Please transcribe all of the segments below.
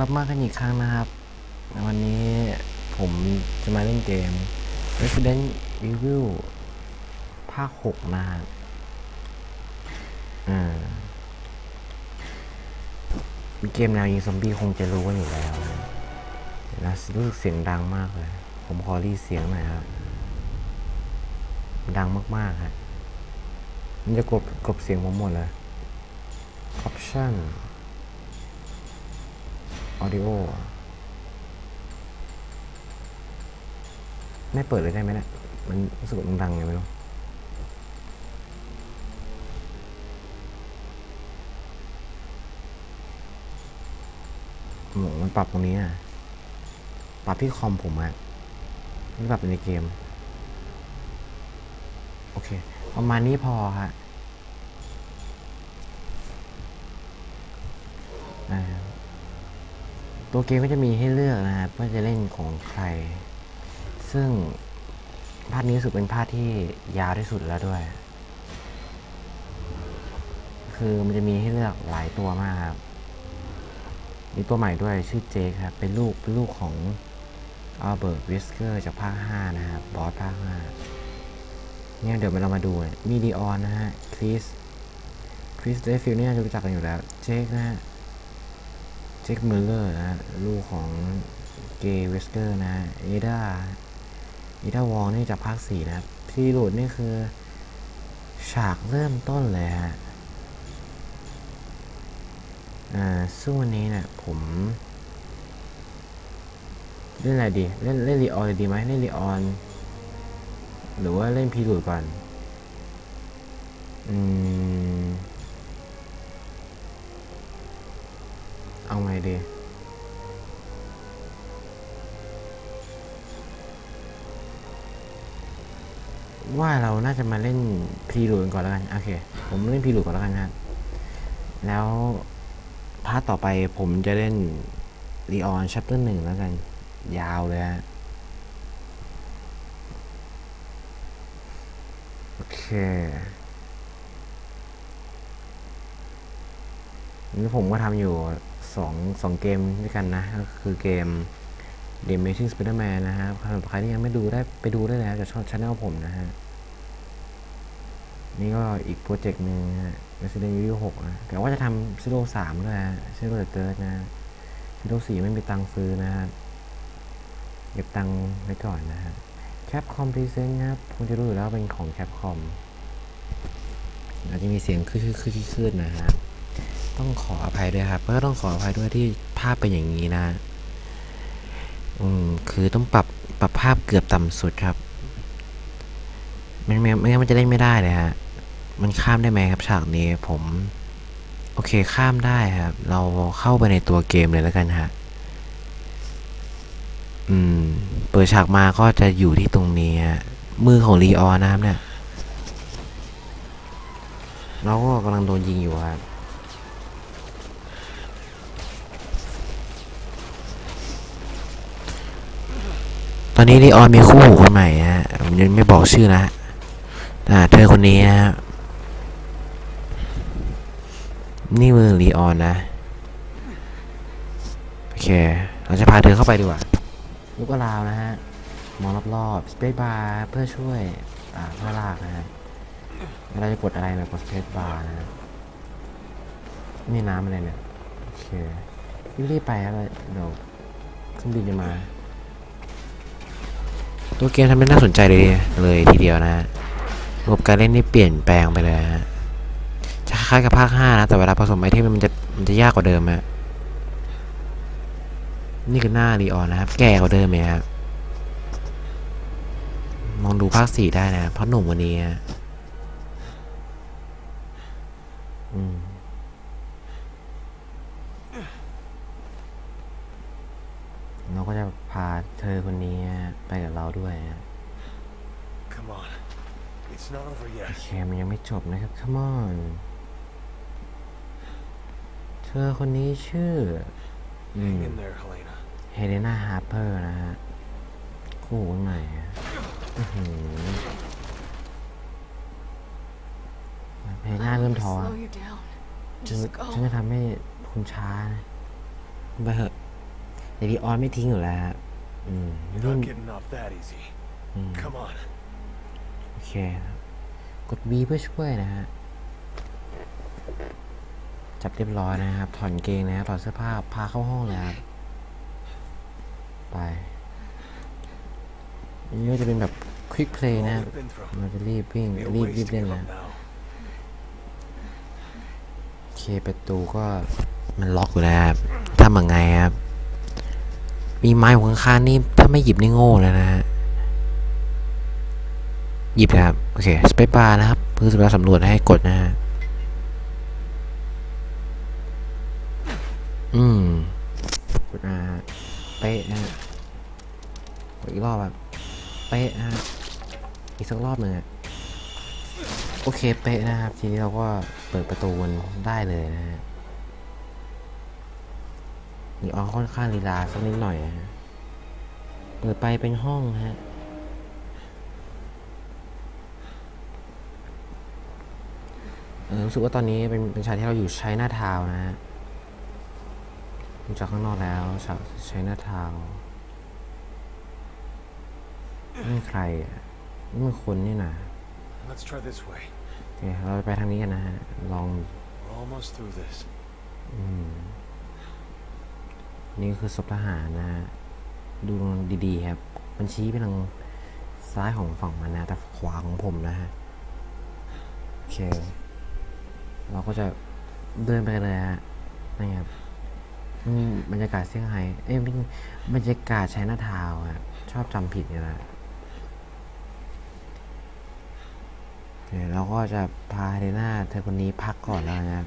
กลับมากันอีกครั้งนะครับ วันนี้ผมจะมาเล่นเกม Resident Evil ภาค 6 นะครับอ่าเกมแนวยิงซอมบี้คงจะรู้กันอยู่แล้วนะเดี๋ยวนะรู้สึกเสียงดังมากเลย ผมขอรีเสียงหน่อยครับ ดังมากๆครับมันจะกลบกลบเสียงผมหมดเลย Option Audio ไม่เปิดเลยได้ไหมเนะี่ยมันรู้สึกมันดังไงไม่รู้หมมันปรับตรงนี้อะ ปรับที่คอมผมอะไม่ปรับในเกม โอเค ประมาณนี้พอฮะอ่า ตัวเกมก็จะมีให้เลือกนะครับว่าจะเล่นของใคร ซึ่งภาคนี้สึกเป็นภาคที่ยาวที่สุดแล้วด้วย คือมันจะมีให้เลือกหลายตัวมากครับ มีตัวใหม่ด้วยชื่อเจคครับ เป็นลูกเป็นลูกของอัลเบิร์ตวิสเกอร์จากภาค 5 นะครับ บอสภาค 5 เนี่ยเดี๋ยวเรามาดูเนี่ยมีดีออนนะฮะ คริส คริสเดฟิลเนี่ยจะรู้จักกันอยู่แล้ว เจคนะฮะ จคมิลเลอร์นะลูกของเกย์วิสเกอร์นะเอดาเอดาวองนี่จากภาค4นะครับพีรูดนี่คือ ฉากเริ่มต้นเลยฮะอ่าซึ่งวันนี้เนี่ยผม เล่นอะไรดี เล่นเล่นรีออนเลยดีไหมเล่นรีออน หรือว่าเล่นพีรูดก่อน อืม เอาไงดี ว่าเราน่าจะมาเล่นพีรูดก่อนแล้วกัน โอเค ผมเล่นพีรูดก่อนแล้วกันนะแล้วพาร์ทต่อไปผมจะเล่น r ีออนชัปเตอร์หนึ่งแล้วกัน ยาวเลยฮะ โอเคนี่ผมก็ทำอยู่ สองสองเกมด้วยกันนะ ก็คือเกม The Amazing Spider-Man นะฮะสำหรับใครที่ยังไม่ดูได้ไปดูได้แล้วจากช่องช anel ผมนะฮะ นี่ก็อีกโปรเจกต์หนึ่งนะฮะ Resident Evil 6 นะแต่ว่าจะทำซิโร่3ด้วยนะซิโร่เติร์ดนะซิโร่4ไม่มีตังค์ซื้อนะฮะ เก็บตังค์ไว้ก่อนนะฮะแคปคอมพรีเซนต์ครับคงจะรู้อยู่แล้วเป็นของแคปคอมอาจจะมีเสียงคือคือคือคือนะฮะ ต้องขออภัยด้วยครับ ก็ต้องขออภัยด้วยที่ภาพเป็นอย่างนี้นะ อืมคือต้องปรับปรับภาพเกือบต่ำสุดครับไม่ไม่ไม่งั้นมันจะเล่นไม่ได้เลยฮะ มันข้ามได้ไหมครับฉากนี้ผม โอเคข้ามได้ครับ เราเข้าไปในตัวเกมเลยแล้วกันฮะ อืม เปิดฉากมาก็จะอยู่ที่ตรงนี้ฮะ มือของรีออนนะครับเนี่ยเราก็กำลังโดนยิงอยู่ครับ ตอนนี้รีออนมีคู่หูคนใหม่ฮะผมยังไม่บอกชื่อนะอ่าเธอคนนี้ฮะนี่มือรีออนนะ โอเค เราจะพาเธอเข้าไปดีกว่าลูกกระลาวนะฮะ มองรอบๆสเปซบาร์เพื่อช่วย อ่าเพื่อลากนะฮะเวลาจะกดอะไรนะกดสเปซบาร์นะนี่น้ำอะไรเนี่ย โอเค รีบไปครับเดี๋ยวเครื่องบินจะมา ตัวเกมทำได้น่าสนใจเลยเลยทีเดียวนะระบบการเล่นนี่เปลี่ยนแปลงไปเลยฮะจะคล้ายกับภาค 5 นะ แต่เวลาผสมไอเทมมันจะมันจะยากกว่าเดิมฮะนี่คือหน้ารีออนนะครับ แก่กว่าเดิมไหมครับมองดูภาค 4 ได้นะ เพราะหนุ่มวันนี้ฮะอืมเราก็จะพาเธอคนนี้ ไปกับเราด้วยฮะ Come on. It's not over โอ yet. เคมันยังไม่จบนะครับ come on เธอคนนี้ชื่ออืม Hang in there, Helena. เฮเลนาฮาร์เปอร์นะฮะคู่คนใหม่อะอื้อหือเฮเลนาเริ่ม I'll ท้อ slow you down. ฉัน Just ฉัน go. จะทำให้คุณช้านะไปเถอะแต่ดีออนไม่ทิ้งอยู่แล้วฮะ อืม You're วิ่ง not getting off that easy. อืม Come on. โอเคครับกด V เพื่อช่วยนะฮะ จับเรียบร้อยนะครับ ถอนเกงนะครับถอดเสื้อผ้า พาเข้าห้องเลยครับ ไป อันนี้ก็จะเป็นแบบควิกเพลย์ All นะครับ we've been through. เราจะรีบวิ่ง Be a รีบ waste รีบ to เล่น give นะ up now. โอเคประตูก็มันล็อกอยู่แล้วครับทำยังไงครับ มีไม้อยู่ข้างนี่ถ้าไม่หยิบนี่โง่แล้วนะฮะหยิบนะครับ โอเคสเปซบาร์นะครับเพื่อสำหรับสำรวจให้กดนะฮะอืมกดอ่าเป๊ะนะฮะกดอีกรอบแบบเป๊ะนะฮะอีกสักรอบหนึ่งโอเคเป๊ะนะครับ ทีนี้เราก็เปิดประตูได้เลยนะฮะ นี่ออค่อนข้างลีลาสักนิดหน่อยนะฮะ เปิดไปเป็นห้องฮะ เออรู้สึกว่าตอนนี้เป็นเป็นชายที่เราอยู่ใช้หน้าทาวน์นะฮะดูจากข้างนอกแล้วชาวใช้หน้าทาวน์นี่มันใครอะนี่มันคนนี่นะ Let's try this way. โอเคเราไปทางนี้กันนะฮะ ลอง We're almost through this. อืม นี่คือศพทหารนะฮะดูดีๆครับมันชี้ไปทางซ้ายของฝั่งมันนะ แต่ขวาของผมนะฮะโอเค เราก็จะเดินไปเลยฮะนี่ครับบรรยากาศเซี่ยงไฮ้เอ้ยบรรยากาศใช้หน้าทาวน์อะชอบจำผิดนี่แหละโอเคเราก็จะพาเดน่าเธอคนนี้พักก่อนแล้วนะ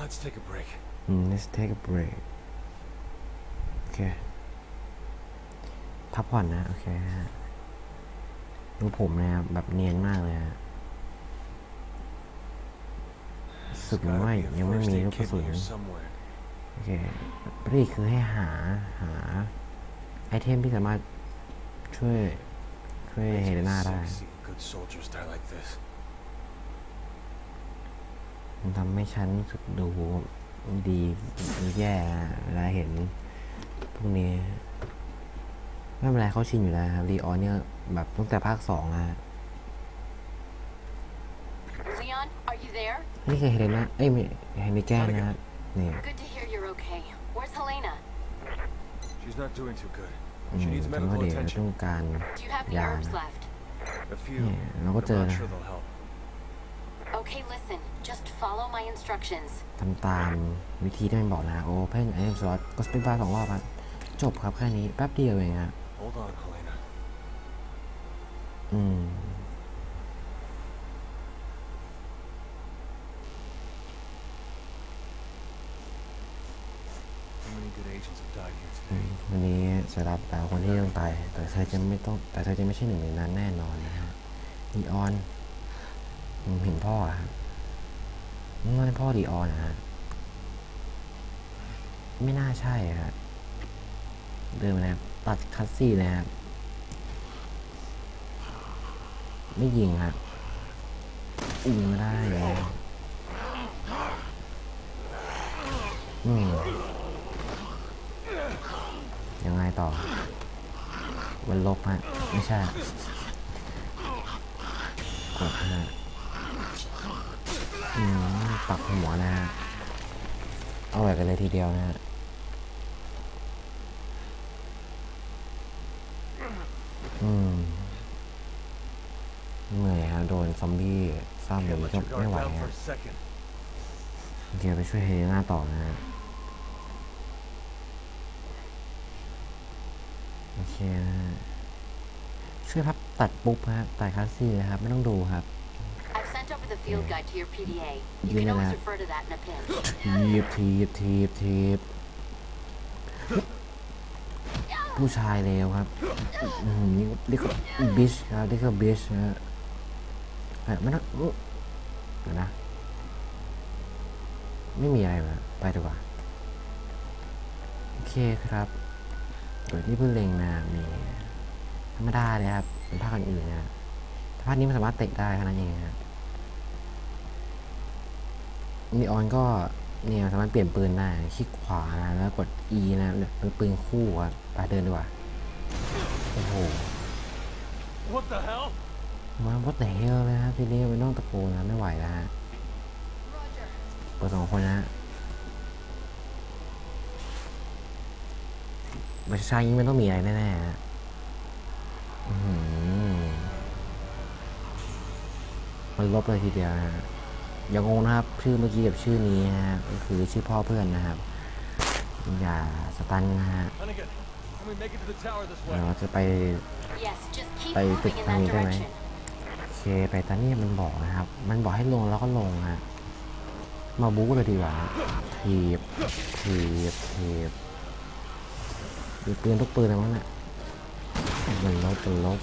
Let's take a break. Let's take a break โอเคพักผ่อนนะ โอเคฮะดูผมนะครับแบบเนียนมากเลยฮะสึก Gotta ว่ยังไม่มีลูกกระสุนโอเคปรีคือให้หาหา ไอเทมที่สามารถช่วยช่วยเฮเลนาได้มันทำให้ฉันรู้สึกดู ดีแย่เวลาเห็นพวกนี้ไม่เป็นไรเขาชินอยู่แล้วครับรีออนเนี่ย แบบตั้งแต่ภาคสองอะ Leon, are you there? นี่คือเฮเลนาเอ้ยไม่เฮนิแกนนะครับนี่ Good to hear you're okay. Where's Helena? She's not doing too good. อืม She needs ฉันว่า medical เดี๋ยวต้อ attention. งการ Do you have the Yeah, herbs no. left? A few. Yeah, Okay, listen. Just follow my instructions. ทำตามวิธีที่มันบอกนะโอเพนไอเทมสล็อตก็สเปนบาร์สองรอบครับจบครับแค่นี้แป๊บเดียวเองครับ Hold on, Helena. อืม How many good agents have died here อื today? มวันนี้สำหรับดาวคนที่ต้องตายแต่เธอจะไม่ต้องแต่เธอจะไม่ใช่หนึ่งในนั้นแน่นอนนะฮะดีออน ผมเห็นพ่อครับนั่นพ่อดีออนนะฮะไม่น่าใช่อะฮะเดินมาแล้วตัดคัสซี่เลยครับไม่ยิงครับยิงไม่ได้เลยอืมยังไงต่อมันลบฮะ ไม่ใช่กดฮะ ปักหัวนะฮะเอาไว้กันเลยทีเดียวนะฮะอืมเหนื่อยฮะโดนซอมบี้ซ้ำเดี๋ยว Can't มัน let ก็ไม่ไหวฮะเดี๋ยวไปช่วยเฮน่าต่อนะฮะโอเคนะฮะช่วยพับตัดปุ๊บฮะตัดคัสซี่เลยครับ ไม่ต้องดูครับ the field guide to your PDA. You You can know always that. refer to that in a pinch. ทีบทีบทีบทีบผู้ชายเลวครับอืมนี่นี่ก็บิชครับนี่ก็บิชนะฮะเฮ้ยไม่ต้องอุ๊ยเดี๋ยวนะ ไม่มีอะไรมาไปดีกว่า โอเคครับโดยที่เพิ่งเล็งนะมีธรรมดาเลยครับเป็นภาคอื่นๆนะแต่ภาคนี้มันสามารถเตะได้แค่นั้นเองครับ มีออนก็เนี่ยสามารถเปลี่ยนปืนได้คลิกขวานะแล้วกด E นะเป็นปืนคู่อะไปเดินดีกว่าโอ้โห What the hell? มาวัดแต่เฮลเลยนะครับทีนี้ไม่ต้องตะโกนนะไม่ไหวแล้วฮะเปิดสองคนนะฮะบัชชายิงมันต้องมีอะไรแน่ๆฮะอื้อหือมันลบเลยทีเดียวนะฮะ อย่างงงนะครับ ชื่อเมื่อกี้กับชื่อนี้นะฮะก็คือชื่อพ่อเพื่อนนะครับ อย่าสตันนะฮะ Hunnigan, can we make it to the tower this เดี๋ยว way? เราจะไป Yes, just keep Tay moving tịch in thằng that cái này. direction. โอเคไปตอนนี้มันบอกนะครับ มันบอกให้ลงแล้วก็ลงฮะมาบู๊เลยดีกว่าทีบทีบทีบมีปืนทุกปืนเลยมั้งน่ะมันลบมันลบ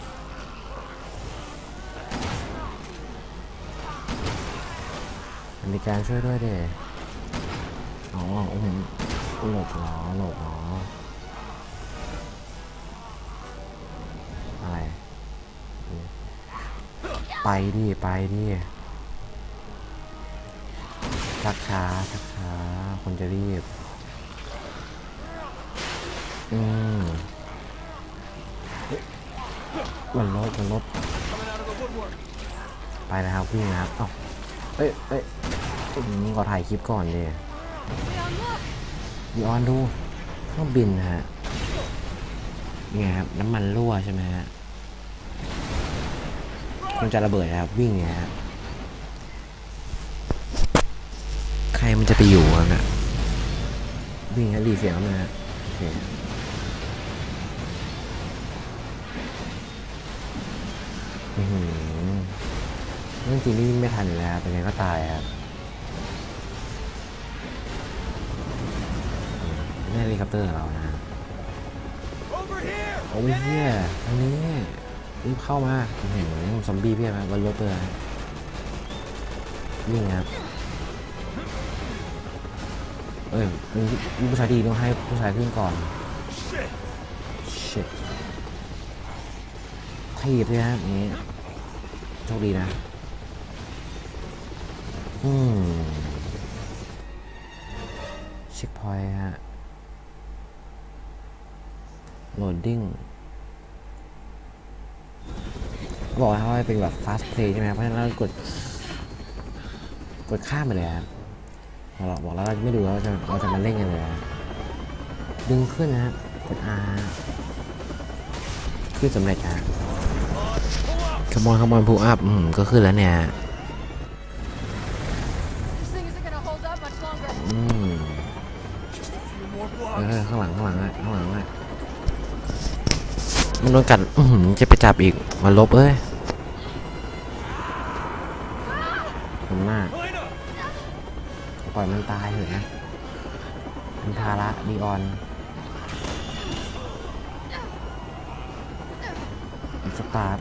มีการช่วยด้วยเด้อ๋อโอ้โหหลบเหรอหลบเหรออะไร ไปดิไปดิชักช้าชักช้าคนจะรีบ อืมมันลดมันลดไปนะครับวิ่งนะครับเอ้า เอ้ยเอ้ยอืมก็ถ่ายคลิปก่อนดิดีออนดูเครื่องบินนะฮะนี่ครับน้ำมันรั่วใช่ไหมฮะมันจะระเบิดนะครับวิ่งไงฮะใครมันจะไปอยู่อะนะวิ่งฮะรีเสียงนะฮะโอเคอือหือ เรื่องจริงนี่วิ่งไม่ทันอยู่แล้วครับเป็นไงก็ตายครับนี่เฮลิคอปเตอร์ของเรานะฮะ Over here! โอ้ยเฮียอันนี้รีบเข้ามาเห็นซอมบี้เพียบไหมบนรถเลยนี่ครับเอ้ยมีผู้ชายดีต้องให้ผู้ชายขึ้นก่อน Shit! shit ถีบเลยครับอย่างนี้โชคดีนะ อืมเช็คพอยต์ฮะโหลดดิ้งบอกว่าให้เป็นแบบ fast play ใช่ไหมเพราะฉะนั้นเรากด กดข้ามไปเลยครับบอกเราบอกแล้วเราไม่ดูแล้วเราจะเราจะมาเล่นกันเลยฮะดึงขึ้นนะฮะกด R ขึ้นสำเร็จฮะขมอนขมอนพูอัพอืมก็ขึ้นแล้วเนี่ย มันโดนกัดอือจะไปจับอีกมาลบเอ้ยผมหน้าปล่อยมันตายเถอะนะมันทาระดีออนสตาร์ท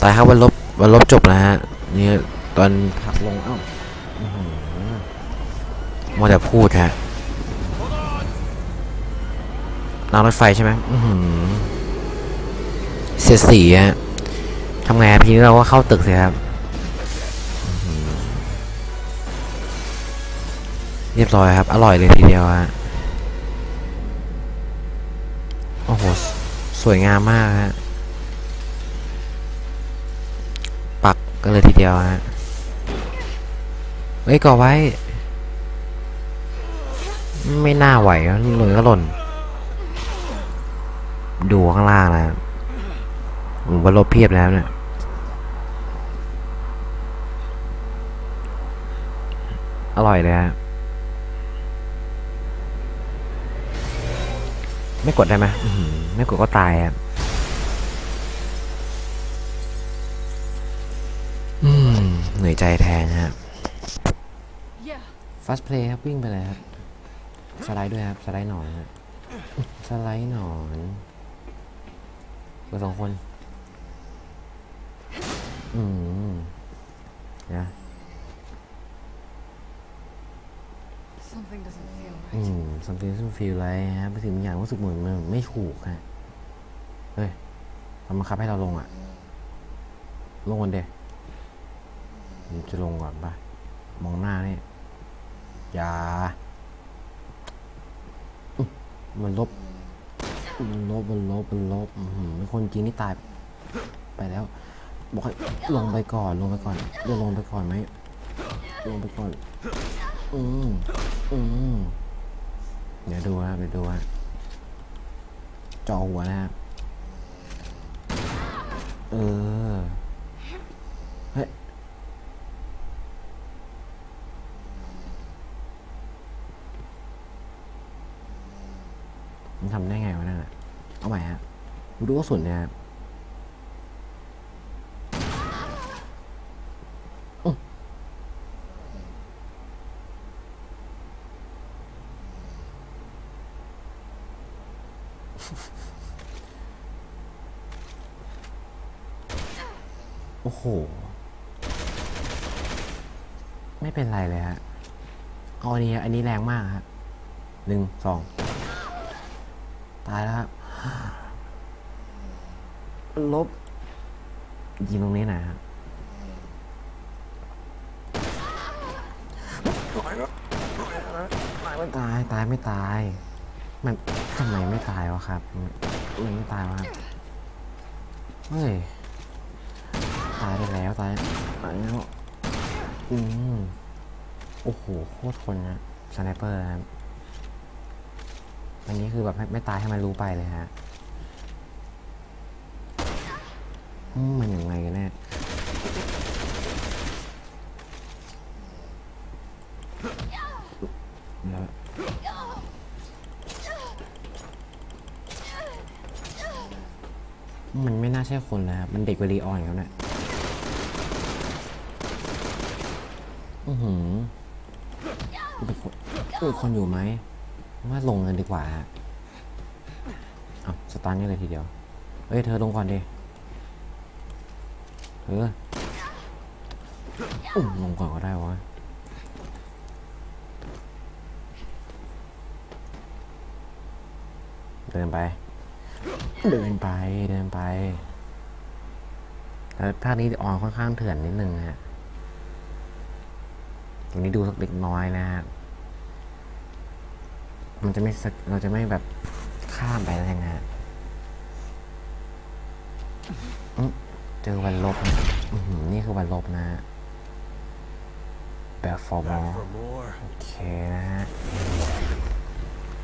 ตายครับวันลบวันลบจบแล้วฮะนี่ตอนผักลงเอ้ามัวแต่พูดฮะ รางรถไฟใช่ไหมเสียสีฮะทำไงครับทีนี้เราก็เข้าตึกสิครับเรียบร้อยครับ อร่อยเลยทีเดียวฮะโอ้โหสสวยงามมากฮะ ปักกันเลยทีเดียวฮะเฮ้ยก่อไว้ ไม่น่าไหวอะหล่นก็หล่น ดูข้างล่างแล้วผมว่าลบเพียบแล้วเนี่ยอร่อยเลยฮะไม่กดได้ไหมไม่กดก็ตายอะอืมเหนื่อยใจแทนฮะ Yeah. fast play ครับ วิ่งไปเลยครับ สไลด์ด้วยครับ สไลด์หนอนฮะสไลด์หนอน เบอร์สองคน อืมนะ Something doesn't feel อื right. ม something doesn't feel right ฮะไปถึงบางอย่างรู้สึกเหมือนมันไม่ถูกฮะ เฮ้ยมันบังคับให้เราลงอะ ลงกันเดะมันจะลงก่อนปะมองหน้านี่ อย่าอื้อมันลบ มันลบมันลบมันลบอื้อหือเป็นคนจริงนี่ตาย ไปแล้ว บอกให้ลงไปก่อนลงไปก่อนเดี๋ยวลงไปก่อนไหมลงไปก่อน อืมอืมเดี๋ยวดูครับเดี๋ยวดูฮะจ่อหัวนะครับ เออ เฮ้ย มันทำได้ไงวะนั่นน่ะ เอาใหม่ฮะ ดูกระสุนเนี่ยครับโอ้โห ไม่เป็นไรเลยฮะ เอาอันนี้อันนี้แรงมากครับหนึ่งสอง ตายแล้วครับ ลบ ยิงตรงนี้หนะครับไม่ตายตายไม่ตาย มันทำไมไม่ตายวะครับมันไม่ตายวะเฮ้ยตายได้แล้วตายตายแล้วอืมโอ้โหโคตรคนนะสไนเปอร์ครับอันนี้คือแบบไม่ไม่ตายให้มันรู้ไปเลยฮะอื มันยังไงกันแน่แล้วมันไม่น่าใช่คนแล้วครับ มันเด็กวลีออนครับเนี่ยอือหือเป็นคนเป็นคนอยู่ไหมว่าลงกันดีกว่าฮะเอาสตาร์ทนี่เลยทีเดียว เฮ้ย เธอลงก่อนดิ เธออุ้มลงก่อนก็ได้วะเดินไป เดินไป เดินไปแต่ภาคนี้ออนค่อนข้างเถื่อนนิดนึงฮะ ตรงนี้ดูสักเล็กน้อยนะฮะ มันจะไม่เราจะไม่แบบข้ามไปแล้วนะฮะอื้อ เจอวันลบนะอื้อหือนี่คือวันลบนะฮะแบบฟอร์มอ Back for more. โอเคนะฮะ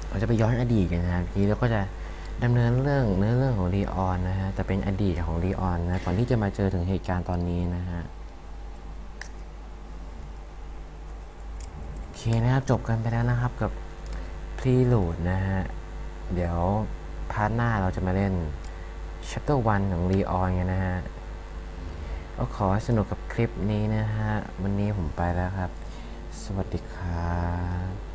เราจะไปย้อนอดีตกันนะครับทีนี้เราก็จะดำเนินเรื่องเนื้อเรื่องของรีออนนะฮะแต่เป็นอดีตของรีออนนะก่อนที่จะมาเจอถึงเหตุการณ์ตอนนี้นะฮะโอเคนะครับจบกันไปแล้วนะครับกับ Prelude นะฮะเดี๋ยวพาร์ทหน้าเราจะมาเล่น Chapter 1 ของ Leon กันนะฮะ ก็ขอให้สนุกกับคลิปนี้นะฮะ วันนี้ผมไปแล้วครับ สวัสดีครับ